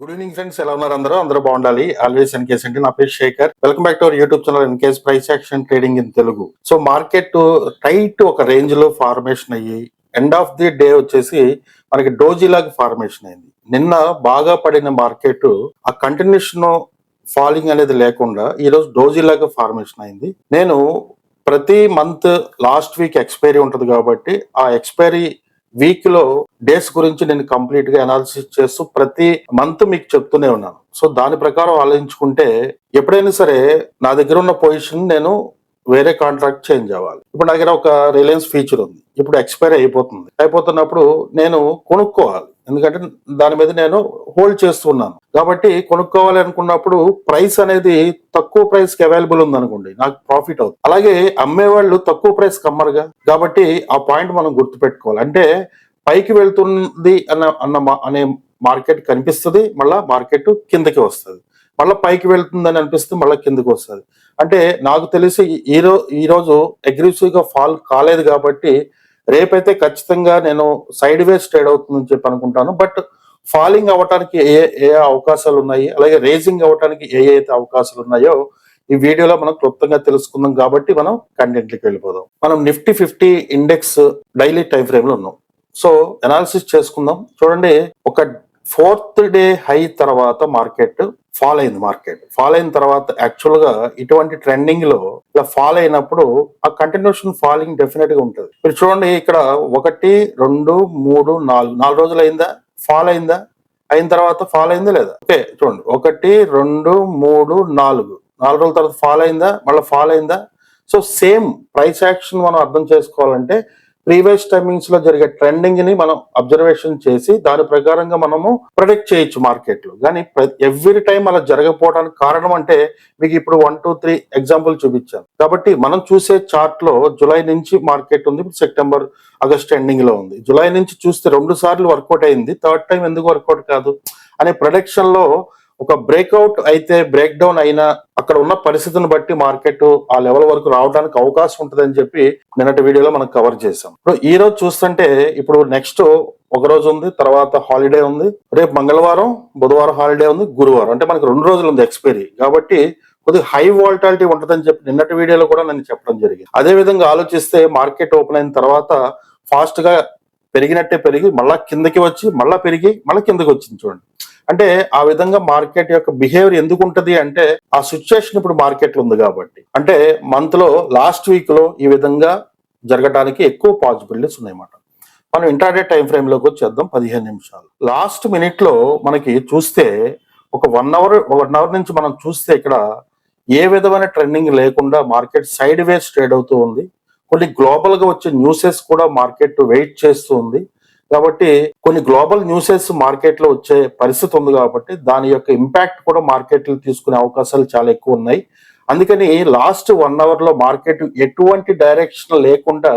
Good evening friends ఎలా ఉన్నారు అందరూ? అందరూ బాగుండాలి. ఆల్వేస్ ఎన్కేస్ అంటే నా పేరు Shekhar. Welcome back to our YouTube channel ఎన్కేస్ price action trading in Telugu so market tight ఒక రేంజ్లో ఫార్మేషన్ అయ్యి ఎండ్ ఆఫ్ ది డే వచ్చేసి మనకి డోజీ ఫార్మేషన్ అయింది. నిన్న బాగా పడిన మార్కెట్ ఆ కంటిన్యూషన్ ఫాలింగ్ అనేది లేకుండా ఈరోజు రోజు డోజీ ఫార్మేషన్ అయింది. నేను ప్రతి మంత్ లాస్ట్ వీక్ ఎక్స్పైరీ ఉంటుంది కాబట్టి ఆ ఎక్స్పైరీ వీక్లో డేస్ గురించి నేను కంప్లీట్గా అనాలిసిస్ చేస్తూ ప్రతి మంత్ మీకు చెప్తూనే ఉన్నాను. సో దాని ప్రకారం ఆలోచించుకుంటే ఎప్పుడైనా సరే నా దగ్గర ఉన్న పొజిషన్ నేను వేరే కాంట్రాక్ట్ చేంజ్ అవ్వాలి. ఇప్పుడు నా దగ్గర ఒక రిలయన్స్ ఫీచర్ ఉంది. ఇప్పుడు ఎక్స్పైర్ అయిపోతుంది. అయిపోతున్నప్పుడు నేను కొనుక్కోవాలి. ఎందుకంటే దాని మీద నేను హోల్డ్ చేస్తున్నాను. కాబట్టి కొనుక్కోవాలి అనుకున్నప్పుడు ప్రైస్ అనేది తక్కువ ప్రైస్కి అవైలబుల్ ఉంది అనుకోండి నాకు ప్రాఫిట్ అవుతుంది. అలాగే అమ్మేవాళ్ళు తక్కువ ప్రైస్ కమ్మరుగా కాబట్టి ఆ పాయింట్ మనం గుర్తుపెట్టుకోవాలి. అంటే పైకి వెళ్తుంది అన్న అన్న మా- అనే మార్కెట్ కనిపిస్తుంది మళ్ళా మార్కెట్ కిందకి వస్తుంది. మళ్ళీ పైకి వెళ్తుందని అనిపిస్తే మళ్ళీ కిందకి వస్తుంది. అంటే నాకు తెలిసి ఈ ఈరోజు ఈ రోజు ఫాల్ కాలేదు కాబట్టి రేపైతే ఖచ్చితంగా నేను సైడ్ వేస్ ట్రేడ్ అవుతుందని చెప్పి అనుకుంటాను. బట్ ఫాలింగ్ అవ్వటానికి ఏ ఏ అవకాశాలు ఉన్నాయి? అలాగే రేజింగ్ అవ్వటానికి ఏ అయితే అవకాశాలు ఉన్నాయో ఈ వీడియోలో మనం క్లుప్తంగా తెలుసుకుందాం కాబట్టి మనం కంటెంట్కి వెళ్ళిపోదాం. మనం Nifty fifty index daily time ఫ్రేమ్లో ఉన్నాం. సో అనాలిసిస్ చేసుకుందాం. చూడండి ఒక ఫోర్త్ డే హై తర్వాత మార్కెట్ ఫాల్ అయింది మార్కెట్. ఫాల్ అయిన తర్వాత యాక్చువల్గా ఇటువంటి ట్రెండింగ్లో ఇలా ఫాల్ అయినప్పుడు ఆ కంటిన్యూషన్ ఫాలింగ్ డెఫినెట్గా ఉంటుంది. మీరు చూడండి ఇక్కడ ఒకటి రెండు మూడు నాలుగు నాలుగు రోజులు అయిందా? ఫాల్ అయిందా? అయిన తర్వాత ఫాల్ అయిందా లేదా? ఓకే చూడండి. ఒకటి రెండు మూడు నాలుగు. నాలుగు రోజుల తర్వాత ఫాల్ అయిందా? మళ్ళీ ఫాల్ అయిందా? సో సేమ్ ప్రైస్ యాక్షన్ మనం అర్థం చేసుకోవాలంటే ప్రీవియస్ టైమింగ్స్లో జరిగే ట్రెండింగ్ని మనం అబ్జర్వేషన్ చేసి దాని ప్రకారంగా మనము ప్రొడక్ట్ చేయొచ్చు మార్కెట్లో. కానీ ఎవ్రీ టైం అలా జరగకపోవడానికి కారణం అంటే మీకు ఇప్పుడు వన్ టూ త్రీ ఎగ్జాంపుల్ చూపించాను. కాబట్టి మనం చూసే చార్ట్లో జులై నుంచి మార్కెట్ ఉంది ఇప్పుడు సెప్టెంబర్ ఆగస్ట్ ఎండింగ్లో ఉంది. జులై నుంచి చూస్తే రెండు సార్లు వర్కౌట్ అయింది థర్డ్ టైం ఎందుకు వర్కౌట్ కాదు? అనే ప్రొడక్షన్లో ఒక బ్రేక్అవుట్ అయితే బ్రేక్ డౌన్ అయినా అక్కడ ఉన్న పరిస్థితిని బట్టి మార్కెట్ ఆ లెవెల్ వరకు రావడానికి అవకాశం ఉంటుందని చెప్పి నిన్నటి వీడియోలో మనం కవర్ చేసాం ఇప్పుడు ఈ రోజు చూస్తుంటే ఇప్పుడు నెక్స్ట్ ఒక రోజు ఉంది తర్వాత హాలిడే ఉంది. రేపు మంగళవారం బుధవారం హాలిడే ఉంది గురువారం. అంటే మనకి రెండు రోజులు ఉంది ఎక్స్పైరీ కాబట్టి కొద్దిగా హై వాల్టాలిటీ ఉంటుందని చెప్పి నిన్నటి వీడియోలో కూడా నేను చెప్పడం జరిగింది. అదే విధంగా ఆలోచిస్తే మార్కెట్ ఓపెన్ అయిన తర్వాత ఫాస్ట్గా పెరిగినట్టే పెరిగి మళ్ళా కిందకి వచ్చి మళ్ళా పెరిగి మళ్ళీ కిందకి వచ్చింది చూడండి. అంటే ఆ విధంగా మార్కెట్ యొక్క బిహేవియర్ ఎందుకు ఉంటది అంటే ఆ సిచ్యుయేషన్ ఇప్పుడు మార్కెట్ ఉంది కాబట్టి. అంటే మంత్లో లాస్ట్ వీక్లో ఈ విధంగా జరగడానికి ఎక్కువ పాసిబిలిటీస్ ఉన్నాయన్నమాట. మనం ఇంటర్డే టైం ఫ్రేమ్లోకి వచ్చేద్దాం పదిహేను నిమిషాలు. లాస్ట్ మినిట్లో మనకి చూస్తే ఒక వన్ అవర్ వన్ అవర్ నుంచి మనం చూస్తే ఇక్కడ ఏ విధమైన ట్రెండింగ్ లేకుండా మార్కెట్ సైడ్ వేస్ ట్రేడ్ అవుతూ ఉంది. కొన్ని గ్లోబల్గా వచ్చే న్యూసెస్ కూడా మార్కెట్ వెయిట్ చేస్తూ ఉంది. కాబట్టి కొన్ని గ్లోబల్ న్యూసెస్ మార్కెట్లో వచ్చే పరిస్థితి ఉంది కాబట్టి దాని యొక్క ఇంపాక్ట్ కూడా మార్కెట్ తీసుకునే అవకాశాలు చాలా ఎక్కువ ఉన్నాయి. అందుకని లాస్ట్ వన్ అవర్లో మార్కెట్ ఎటువంటి డైరెక్షన్ లేకుండా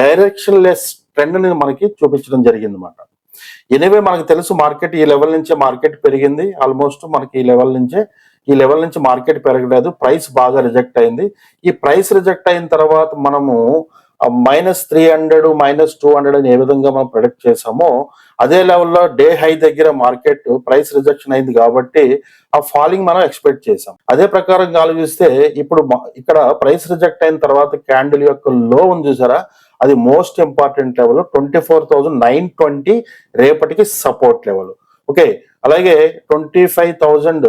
డైరెక్షన్ లెస్ ట్రెండ్ని మనకి చూపించడం జరిగింది అనమాట ఎనివే మనకు తెలుసు మార్కెట్ ఈ లెవెల్ నుంచే మార్కెట్ పెరిగింది. ఆల్మోస్ట్ మనకి ఈ లెవెల్ నుంచే ఈ లెవెల్ నుంచి మార్కెట్ పెరగలేదు. ప్రైస్ బాగా రిజెక్ట్ అయింది. ఈ ప్రైస్ రిజెక్ట్ అయిన తర్వాత మనము minus three hundred minus two hundred అని ఏ విధంగా మనం ప్రొడక్ట్ చేసామో అదే లెవెల్లో డే హై దగ్గర మార్కెట్ ప్రైస్ రిజెక్షన్ అయింది కాబట్టి ఆ ఫాలింగ్ మనం ఎక్స్పెక్ట్ చేసాం అదే ప్రకారం ఆలోచిస్తే ఇప్పుడు ఇక్కడ ప్రైస్ రిజెక్ట్ అయిన తర్వాత క్యాండిల్ యొక్క లో ఉంది చూసారా? అది most important level twenty four thousand nine twenty రేపటికి సపోర్ట్ లెవెల్ ఓకే అలాగే ట్వంటీ ఫైవ్ థౌజండ్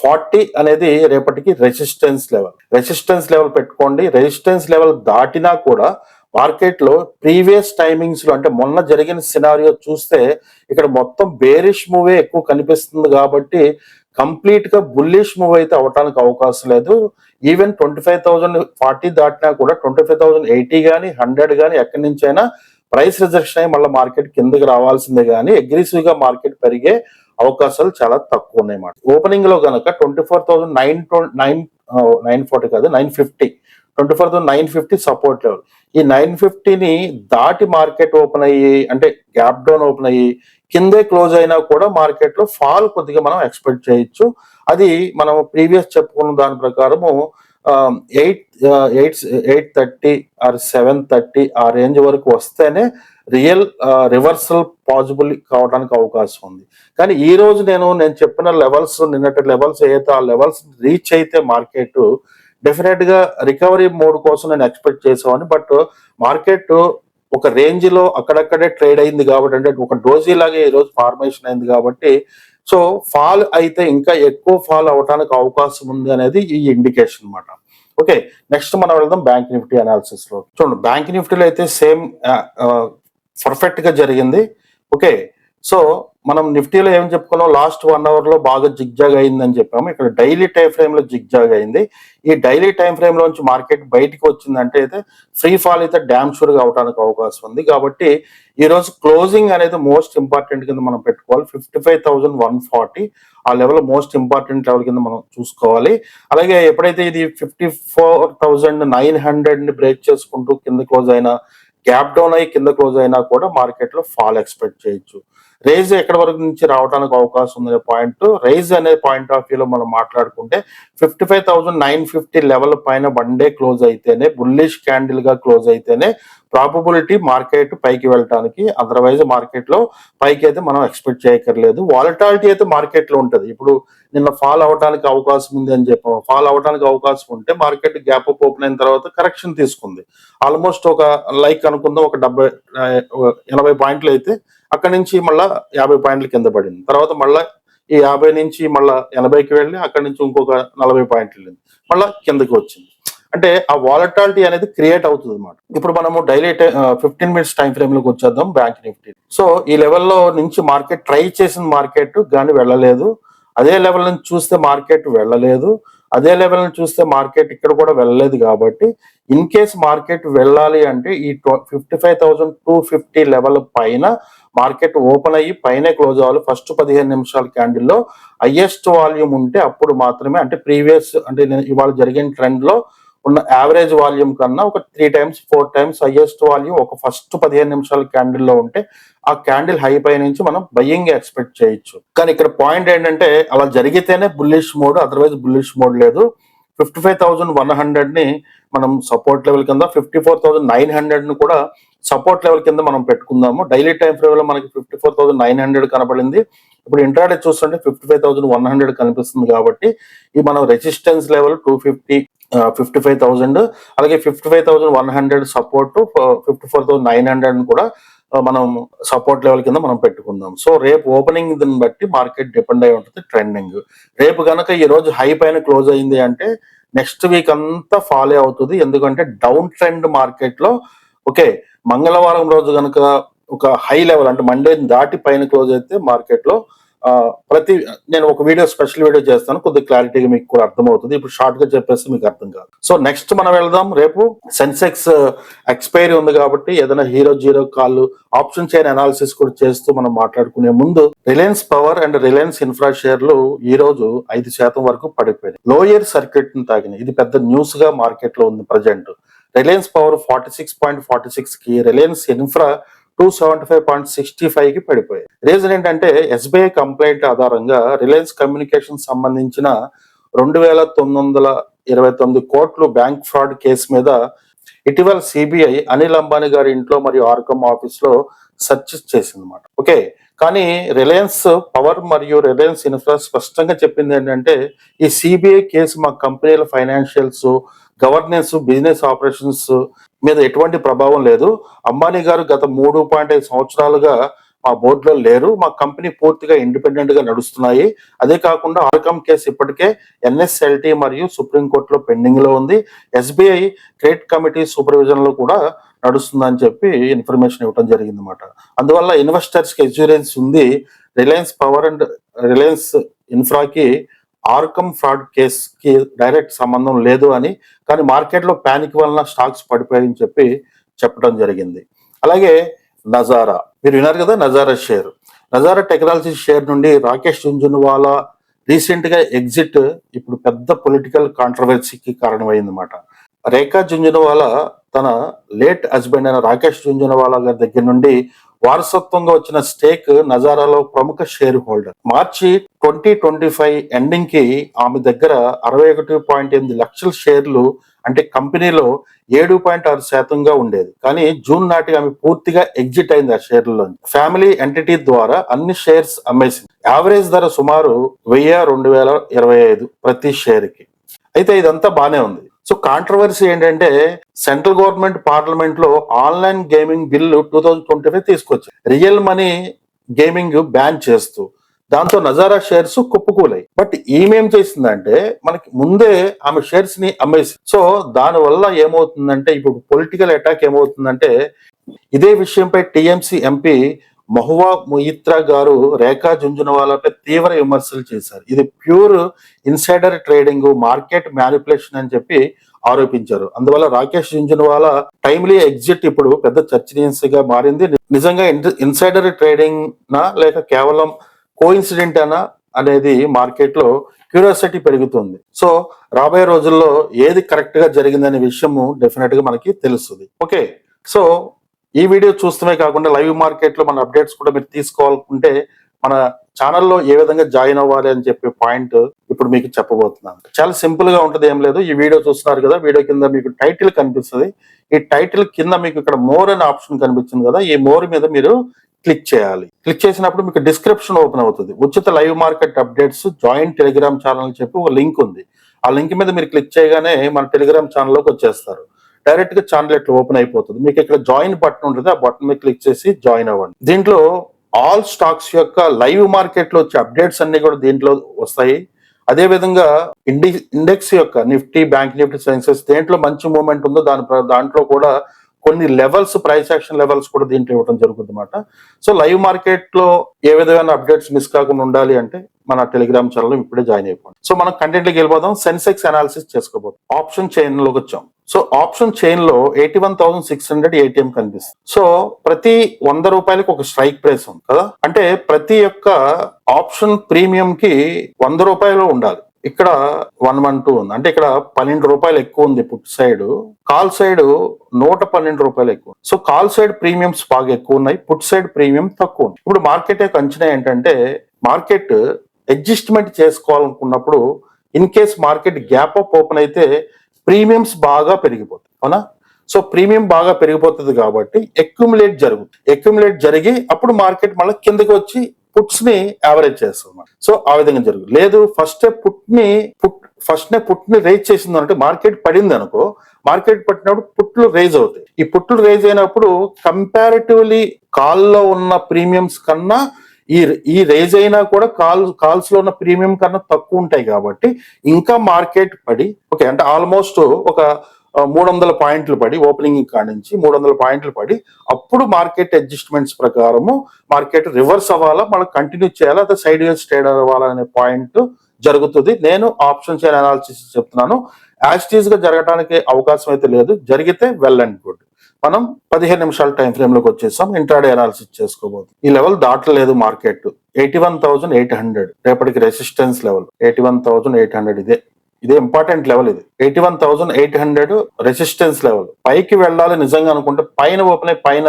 ఫార్టీ అనేది రేపటికి రెసిస్టెన్స్ లెవెల్. రెసిస్టెన్స్ లెవెల్ పెట్టుకోండి. రెసిస్టెన్స్ లెవెల్ దాటినా కూడా మార్కెట్లో ప్రీవియస్ టైమింగ్స్లో అంటే మొన్న జరిగిన సినారియో చూస్తే ఇక్కడ మొత్తం బేరిష్ మూవే ఎక్కువ కనిపిస్తుంది కాబట్టి కంప్లీట్గా బుల్లిష్ మూవ్ అయితే అవడానికి అవకాశం లేదు. Even twenty five thousand forty దాటినా కూడా ట్వంటీ ఫైవ్ థౌసండ్ ఎయిటీ కానీ హండ్రెడ్ కానీ ఎక్కడి నుంచి అయినా ప్రైస్ రిజెక్షన్ అయ్యి మళ్ళీ మార్కెట్ కిందకి రావాల్సిందే కానీ అగ్రెసివ్గా మార్కెట్ పెరిగే అవకాశాలు చాలా తక్కువ ఉన్నాయి మాట. ఓపెనింగ్లో కనుక twenty four thousand nine nine nine forty కాదు nine fifty twenty four thousand nine fifty support level ఈ నైన్ ఫిఫ్టీని దాటి మార్కెట్ ఓపెన్ అయ్యి అంటే గ్యాప్ డౌన్ ఓపెన్ అయ్యి కిందే క్లోజ్ అయినా కూడా మార్కెట్లో ఫాల్ కొద్దిగా మనం ఎక్స్పెక్ట్ చేయొచ్చు. అది మనం ప్రీవియస్ చెప్పుకున్న దాని ప్రకారము eight eight eight thirty or seven thirty ఆ రేంజ్ వరకు వస్తేనే రియల్ రివర్సల్ పాసిబుల్ కావడానికి అవకాశం ఉంది. కానీ ఈ రోజు నేను నేను చెప్పిన లెవెల్స్ నిన్నటి లెవెల్స్ ఏదైతే ఆ లెవెల్స్ రీచ్ అయితే మార్కెట్ డెఫినెట్గా రికవరీ మోడ్ కోసం నేను ఎక్స్పెక్ట్ చేసామని బట్ మార్కెట్ ఒక రేంజ్లో అక్కడక్కడే ట్రేడ్ అయింది కాబట్టి అంటే ఒక డోజీ లాగే ఈరోజు రోజు ఫార్మేషన్ అయింది కాబట్టి సో ఫాల్ అయితే ఇంకా ఎక్కువ ఫాల్ అవడానికి అవకాశం ఉంది అనేది ఈ ఇండికేషన్ అన్నమాట. ఓకే నెక్స్ట్ మనం వెళ్దాం బ్యాంక్ నిఫ్టీ అనాలిసిస్లో చూడండి బ్యాంక్ నిఫ్టీలో అయితే సేమ్ పర్ఫెక్ట్గా జరిగింది. ఓకే సో మనం నిఫ్టీలో ఏం చెప్పుకున్నాం? లాస్ట్ వన్ అవర్లో బాగా జిగ్జాగ్ అయిందని చెప్పాము. ఇక్కడ డైలీ టైం ఫ్రేమ్లో జిగ్జాగ్ అయింది. ఈ డైలీ టైం ఫ్రేమ్ నుంచి మార్కెట్ బయటికి వచ్చిందంటే అయితే ఫ్రీ ఫాల్ అయితే డ్యామ్ షూర్ అవడానికి అవకాశం ఉంది. కాబట్టి ఈ రోజు క్లోజింగ్ అనేది మోస్ట్ ఇంపార్టెంట్ కింద మనం పెట్టుకోవాలి. Fifty five thousand one forty ఆ లెవెల్ మోస్ట్ ఇంపార్టెంట్ లెవెల్ కింద మనం చూసుకోవాలి. అలాగే ఎప్పుడైతే ఇది ఫిఫ్టీ ఫోర్ థౌసండ్ నైన్ హండ్రెడ్ని బ్రేక్ చేసుకుంటూ కింద క్లోజ్ అయిన గ్యాప్ డౌన్ అయ్యి కింద క్లోజ్ అయినా కూడా మార్కెట్లో ఫాల్ ఎక్స్పెక్ట్ చేయొచ్చు. రైజ్ ఎక్కడి వరకు నుంచి రావడానికి అవకాశం ఉందనే పాయింట్ రైజ్ అనే పాయింట్ ఆఫ్ వ్యూలో మనం మాట్లాడుకుంటే fifty five thousand nine fifty level పైన వన్ డే క్లోజ్ అయితేనే బుల్లిష్ క్యాండిల్గా క్లోజ్ అయితేనే ప్రాబబిలిటీ మార్కెట్ పైకి వెళ్ళటానికి అదర్వైజ్ మార్కెట్లో పైకి అయితే మనం ఎక్స్పెక్ట్ చేయక్కర్లేదు. వాలటాలిటీ అయితే మార్కెట్లో ఉంటుంది. ఇప్పుడు నిన్న ఫాల్ అవడానికి అవకాశం ఉంది అని చెప్పాము ఫాల్ అవడానికి అవకాశం ఉంటే మార్కెట్ గ్యాప్ అప్ ఓపెన్ అయిన తర్వాత కరెక్షన్ తీసుకుంది. ఆల్మోస్ట్ ఒక లైక్ అనుకుందాం ఒక డెబ్బై ఎనభై పాయింట్లు అయితే అక్కడి నుంచి మళ్ళీ యాభై పాయింట్ల కింద పడింది. తర్వాత మళ్ళీ ఈ యాభై నుంచి మళ్ళా ఎనభైకి వెళ్ళి అక్కడ నుంచి ఇంకొక నలభై పాయింట్లు వెళ్ళింది. మళ్ళా కిందకి వచ్చింది. అంటే ఆ వాలటాలిటీ అనేది క్రియేట్ అవుతుంది అనమాట ఇప్పుడు మనము డైలీ ఫిఫ్టీన్ మినిట్స్ టైం ఫ్రేమ్లోకి వచ్చేద్దాం బ్యాంక్ నిఫ్టీ సో ఈ లెవెల్లో నుంచి మార్కెట్ ట్రై చేసిన మార్కెట్ కానీ వెళ్ళలేదు. అదే లెవెల్ నుంచి చూస్తే మార్కెట్ వెళ్ళలేదు. అదే లెవెల్ నుంచి చూస్తే మార్కెట్ ఇక్కడ కూడా వెళ్ళలేదు కాబట్టి ఇన్ కేస్ మార్కెట్ వెళ్ళాలి అంటే ఈ fifty five thousand two fifty level పైన మార్కెట్ ఓపెన్ అయ్యి పైనే క్లోజ్ అవ్వాలి. ఫస్ట్ పదిహేను నిమిషాల క్యాండిల్లో హయ్యెస్ట్ వాల్యూమ్ ఉంటే అప్పుడు మాత్రమే అంటే ప్రీవియస్ అంటే ఇవాళ జరిగిన ట్రెండ్లో ఉన్న యావరేజ్ వాల్యూమ్ కన్నా ఒక three times four times highest volume ఒక ఫస్ట్ పదిహేను నిమిషాల క్యాండిల్లో ఉంటే ఆ క్యాండిల్ హై పై నుంచి మనం బయ్యింగ్ ఎక్స్పెక్ట్ చేయొచ్చు. కానీ ఇక్కడ పాయింట్ ఏంటంటే అలా జరిగితేనే bullish mode otherwise bullish mode లేదు. ఫిఫ్టీ ఫైవ్ థౌసండ్ వన్ హండ్రెడ్ని మనం సపోర్ట్ లెవెల్ కింద ఫిఫ్టీ ఫోర్ థౌసండ్ నైన్ హండ్రెడ్ని కూడా సపోర్ట్ లెవెల్ కింద మనం పెట్టుకుందాము. డైలీ టైం ఫ్రేమ్లో మనకి fifty four thousand nine hundred కనపడింది ఇప్పుడు ఇంట్రాడే చూస్తుంటే fifty five thousand one hundred కనిపిస్తుంది కాబట్టి ఈ మనం resistance level two fifty fifty five thousand అలాగే fifty five thousand one hundred support fifty four thousand nine hundred కూడా మనం సపోర్ట్ లెవెల్ కింద మనం పెట్టుకుందాం. సో రేపు ఓపెనింగ్ దీన్ని బట్టి మార్కెట్ డిపెండ్ అయి ఉంటుంది ట్రెండింగ్ రేపు కనుక ఈ రోజు హై పైన క్లోజ్ అయింది అంటే నెక్స్ట్ వీక్ అంతా ఫాలో అవుతుంది. ఎందుకంటే డౌన్ ట్రెండ్ మార్కెట్లో ఓకే మంగళవారం రోజు కనుక ఒక హై లెవెల్ అంటే మండే దాటి పైన క్లోజ్ అయితే మార్కెట్లో ప్రతి నేను ఒక వీడియో స్పెషల్ వీడియో చేస్తాను కొద్దిగా క్లారిటీగా మీకు కూడా అర్థమవుతుంది. ఇప్పుడు షార్ట్గా చెప్పేస్తే మీకు అర్థం కాదు. సో నెక్స్ట్ మనం వెళ్దాం. రేపు సెన్సెక్స్ ఎక్స్పైరీ ఉంది కాబట్టి ఏదైనా hero zero call option chain analysis కూడా చేస్తూ మనం మాట్లాడుకునే ముందు Reliance Power and Reliance Infra షేర్లు ఈ రోజు ఐదు శాతం వరకు పడిపోయినాయి. లోయర్ సర్క్యూట్ని తాగినాయి ఇది పెద్ద న్యూస్గా మార్కెట్లో ఉంది present Reliance Power forty six point forty సిక్స్కి Reliance Infra two seventy five point sixty ఫైవ్కి పడిపోయాయి. రీజన్ ఏంటంటే ఎస్బీఐ కంప్లైంట్ ఆధారంగా రిలయన్స్ కమ్యూనికేషన్ సంబంధించిన రెండు వేల తొమ్మిది వందల ఇరవై తొమ్మిది కోట్లు బ్యాంక్ ఫ్రాడ్ కేసు మీద ఇటీవల సిబిఐ అనిల్ అంబానీ గారి ఇంట్లో మరియు ఆర్కమ్ ఆఫీస్లో సెర్చ్ చేసింది ఓకే కానీ రిలయన్స్ పవర్ మరియు రిలయన్స్ ఇన్ఫ్రా స్పష్టంగా చెప్పింది ఏంటంటే ఈ సిబిఐ కేసు మా కంపెనీల ఫైనాన్షియల్స్ గవర్నెన్స్ బిజినెస్ ఆపరేషన్స్ మీద ఎటువంటి ప్రభావం లేదు. అంబానీ గారు గత మూడు పాయింట్ ఐదు సంవత్సరాలుగా మా బోర్డులో లేరు. మా కంపెనీ పూర్తిగా ఇండిపెండెంట్గా నడుస్తున్నాయి. అదే కాకుండా ఆర్కమ్ కేసు ఇప్పటికే ఎన్ఎస్ఎల్టీ మరియు సుప్రీంకోర్టులో పెండింగ్లో ఉంది. ఎస్బీఐ క్రెడిట్ కమిటీ సూపర్విజన్లో కూడా నడుస్తుందని చెప్పి ఇన్ఫర్మేషన్ ఇవ్వడం జరిగింది అనమాట అందువల్ల ఇన్వెస్టర్స్కి ఎక్స్పీరియన్స్ ఉంది. రిలయన్స్ పవర్ అండ్ రిలయన్స్ ఇన్ఫ్రాకి ఆర్కమ్ ఫ్రాడ్ కేసుకి డైరెక్ట్ సంబంధం లేదు అని కానీ మార్కెట్లో ప్యానిక్ వలన స్టాక్స్ పడిపోయాయని చెప్పి చెప్పడం జరిగింది. అలాగే నజారా మీరు విన్నారు కదా Nazara share. Nazara technology share నుండి రాకేష్ జుంజునవాలా రీసెంట్గా ఎగ్జిట్ ఇప్పుడు పెద్ద పొలిటికల్ కాంట్రవర్సీకి కారణమైందన్నమాట. రేఖా జుంజునవాలా తన లేట్ హస్బెండ్ అయిన రాకేష్ జుంజునవాలా గారి దగ్గర నుండి వారసత్వంగా వచ్చిన స్టేక్ నజారాలో ప్రముఖ షేర్ హోల్డర్. మార్చి ట్వంటీ ట్వంటీ ఫైవ్ ఎండింగ్కి ఆమె దగ్గర అరవై ఒకటి పాయింట్ ఎనిమిది లక్షల షేర్లు అంటే కంపెనీలో ఏడు పాయింట్ ఆరు శాతంగా ఉండేది. కానీ జూన్ నాటికి ఆమె పూర్తిగా ఎగ్జిట్ అయింది ఆ షేర్లలో ఫ్యామిలీ ఎంటిటీ ద్వారా అన్ని షేర్స్ అమ్మేసింది. యావరేజ్ ధర సుమారు వెయ్యి రెండు వేల ఇరవై ఐదు ప్రతి షేర్కి అయితే ఇదంతా బానే ఉంది. సో కాంట్రవర్సీ ఏంటంటే సెంట్రల్ గవర్నమెంట్ పార్లమెంట్లో online gaming bill two thousand twenty five తీసుకొచ్చింది రియల్ మనీ గేమింగ్ బ్యాన్ చేస్తూ దాంతో నజారా షేర్స్ కుప్పకూలాయి. బట్ ఈమెం చేసిందంటే మనకి ముందే ఆమె షేర్స్ని అమ్మేసి సో దాని వల్ల ఏమవుతుందంటే ఇప్పుడు పొలిటికల్ అటాక్ ఏమవుతుందంటే ఇదే విషయంపై టిఎంసి ఎంపీ మహువా మొయిత్రా గారు రేఖా జుంజునవాలాపై తీవ్ర విమర్శలు చేశారు. ఇది pure insider trading market manipulation అని చెప్పి ఆరోపించారు. అందువల్ల రాకేష్ జుంజునవాలా టైమ్లీ ఎగ్జిట్ ఇప్పుడు పెద్ద చర్చనీయంగా మారింది. నిజంగా ఇన్సైడర్ ట్రేడింగ్ నా లేక కేవలం కోఇన్సిడెంట్ అనా అనేది మార్కెట్లో క్యూరియాసిటీ పెరుగుతుంది. సో రాబోయే రోజుల్లో ఏది కరెక్ట్గా జరిగిందనే విషయము డెఫినెట్గా మనకి తెలుస్తుంది. ఓకే. సో ఈ వీడియో చూస్తూనే కాకుండా లైవ్ మార్కెట్లో మన అప్డేట్స్ కూడా మీరు తీసుకోవాలనుకుంటే మన ఛానల్లో ఏ విధంగా జాయిన్ అవ్వాలి అని చెప్పే పాయింట్ ఇప్పుడు మీకు చెప్పబోతున్నాను. చాలా సింపుల్గా ఉంటది ఏం లేదు. ఈ వీడియో చూస్తున్నారు కదా వీడియో కింద మీకు టైటిల్ కనిపిస్తుంది. ఈ టైటిల్ కింద మీకు ఇక్కడ మోర్ అనే ఆప్షన్ కనిపిస్తుంది కదా ఈ మోర్ మీద మీరు క్లిక్ చేయాలి. క్లిక్ చేసినప్పుడు మీకు డిస్క్రిప్షన్ ఓపెన్ అవుతుంది. ఉచిత live market updates joint Telegram channel చెప్పి ఒక లింక్ ఉంది. ఆ లింక్ మీద మీరు క్లిక్ చేయగానే మన టెలిగ్రామ్ ఛానల్లోకి వచ్చేస్తారు. డైరెక్ట్గా ఛానల్ ఇట్లా ఓపెన్ అయిపోతుంది? మీకు ఇక్కడ జాయిన్ బటన్ ఉంటుంది. ఆ బటన్ మీద క్లిక్ చేసి జాయిన్ అవ్వండి. దీంట్లో ఆల్ స్టాక్స్ యొక్క లైవ్ మార్కెట్లో వచ్చే అప్డేట్స్ అన్ని కూడా దీంట్లో వస్తాయి. అదే విధంగా ఇండి ఇండెక్స్ యొక్క నిఫ్టీ బ్యాంక్ నిఫ్టీ సెన్సెస్ దేంట్లో మంచి మూమెంట్ ఉందో దాని దాంట్లో కూడా కొన్ని లెవెల్స్ ప్రైస్ యాక్షన్ లెవెల్స్ కూడా దీంట్లో ఇవ్వడం జరుగుతుంది అనమాట సో లైవ్ మార్కెట్లో ఏ విధమైన అప్డేట్స్ మిస్ కాకుండా ఉండాలి అంటే మన టెలిగ్రామ్ ఛానల్ ఇప్పుడే జాయిన్ అయిపోండి. సో మనం కంటెంట్లోకి వెళ్ళిపోదాం. సెన్సెక్స్ అనాలిసిస్ చేసుకోబోతాం ఆప్షన్ చైన్లోకి వచ్చాం. So option చైన్లో eighty one thousand six hundred ATM కనిపిస్తుంది. సో ప్రతి వంద రూపాయలకి ఒక స్ట్రైక్ ప్రైస్ ఉంది కదా? అంటే ప్రతి ఒక్క ఆప్షన్ ప్రీమియం కి వంద రూపాయలు ఉండాలి. ఇక్కడ వన్ వన్ టూ ఉంది. అంటే ఇక్కడ పన్నెండు రూపాయలు ఎక్కువ ఉంది పుట్ సైడ్. కాల్ సైడ్ నూట పన్నెండు రూపాయలు ఎక్కువ సో కాల్ సైడ్ ప్రీమియమ్స్ బాగా ఎక్కువ ఉన్నాయి. పుట్ సైడ్ ప్రీమియం తక్కువ ఉంది. ఇప్పుడు మార్కెట్ యొక్క అంచనా ఏంటంటే market adjustment చేసుకోవాలనుకున్నప్పుడు in case market gap up open అయితే ప్రీమియమ్స్ బాగా పెరిగిపోతాయి. అవునా? సో ప్రీమియం బాగా పెరిగిపోతుంది కాబట్టి ఎక్యుములేట్ జరుగుతుంది. ఎక్యుములేట్ జరిగి అప్పుడు మార్కెట్ మళ్ళీ కిందకి వచ్చి పుట్స్ని యావరేజ్ చేస్తుంది సో ఆ విధంగా జరుగుతుంది. లేదు ఫస్ట్ పుట్ని పుట్ ఫస్ట్ నే పుట్ని రేజ్ చేసింది అంటే మార్కెట్ పడింది అనుకో మార్కెట్ పట్టినప్పుడు పుట్లు రేజ్ అవుతాయి. ఈ పుట్లు రేజ్ అయినప్పుడు కంపారిటివ్లీ కాల్లో ఉన్న ప్రీమియంస్ కన్నా ఈ ఈ రేజ్ అయినా కూడా కాల్ కాల్స్లో ఉన్న ప్రీమియం కన్నా తక్కువ ఉంటాయి కాబట్టి ఇంకా మార్కెట్ పడి ఓకే అంటే ఆల్మోస్ట్ ఒక మూడు వందల పాయింట్లు పడి ఓపెనింగ్ కాడి నుంచి మూడు వందల పాయింట్లు పడి అప్పుడు మార్కెట్ అడ్జస్ట్మెంట్స్ ప్రకారము మార్కెట్ రివర్స్ అవ్వాలా మనం కంటిన్యూ చేయాలా అదే సైడ్ వేస్ ట్రేడ్ అవ్వాలా అనే పాయింట్ జరుగుతుంది. నేను ఆప్షన్ చైన్ అనాలిసిస్ చెప్తున్నాను. యాస్టీస్గా జరగడానికి అవకాశం అయితే లేదు. జరిగితే వెల్ అండ్ గుడ్ మనం పదిహేను నిమిషాల టైం ఫ్రేమ్లోకి వచ్చేసాం. ఇంట్రాడే అనాలిసిస్ చేసుకోబోతుంది ఈ level దాటలేదు market eighty one thousand eight hundred రేపటికి resistance level eighty one thousand eight hundred ఇదే. ఇదే ఇంపార్టెంట్ లెవెల్ ఇది. Eighty one thousand eight hundred resistance level పైకి వెళ్ళాలి నిజంగా అనుకుంటే పైన ఓపెన్ అయి పైన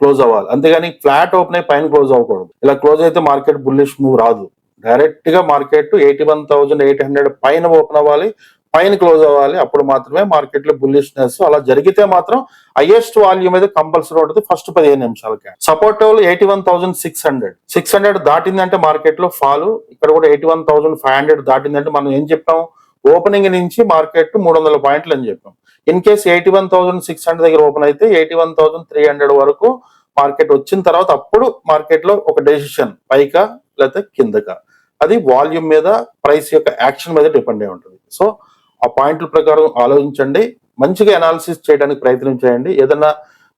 క్లోజ్ అవ్వాలి. అంతేగాని ఫ్లాట్ ఓపెన్ అయి పైన క్లోజ్ అవ్వకూడదు. ఇలా క్లోజ్ అయితే మార్కెట్ బుల్లిష్ మూవ్ రాదు. డైరెక్ట్గా market eighty one thousand eight hundred పైన ఓపెన్ అవ్వాలి పైన క్లోజ్ అవ్వాలి. అప్పుడు మాత్రమే మార్కెట్లో బుల్లిష్నెస్ అలా జరిగితే మాత్రం హైయెస్ట్ వాల్యూమ్ అయితే కంపల్సరీ ఉంటుంది ఫస్ట్ పదిహేను నిమిషాలకి. Support level eighty one thousand six hundred six hundred దాటిందంటే మార్కెట్లో ఫాల్ ఇక్కడ కూడా eighty one thousand five hundred దాటిందంటే మనం ఏం చెప్పాము? ఓపెనింగ్ నుంచి మార్కెట్ మూడు వందల పాయింట్లు అని చెప్పాం. In case eighty one thousand six hundred దగ్గర ఓపెన్ అయితే eighty one thousand three hundred వరకు మార్కెట్ వచ్చిన తర్వాత అప్పుడు మార్కెట్లో ఒక డెసిషన్ పైకా లేకపోతే కిందక? అది వాల్యూమ్ మీద ప్రైస్ యొక్క యాక్షన్ మీద డిపెండ్ అయి ఉంటుంది. సో ఆ పాయింట్ల ప్రకారం ఆలోచించండి. మంచిగా అనాలిసిస్ చేయడానికి ప్రయత్నం చేయండి. ఏదైనా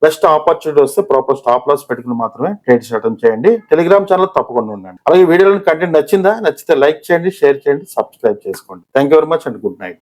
బెస్ట్ ఆపర్చునిటీ వస్తే ప్రాపర్ స్టాప్ లాస్ పెట్టుకుని మాత్రమే ట్రేడ్ చేయడం చేయండి. టెలిగ్రామ్ ఛానల్ తప్పకుండా ఉండండి. అలాగే వీడియోలో కంటెంట్ నచ్చిందా? నచ్చితే లైక్ చేయండి షేర్ చేయండి సబ్స్క్రైబ్ చేసుకోండి. Thank you very much and good night.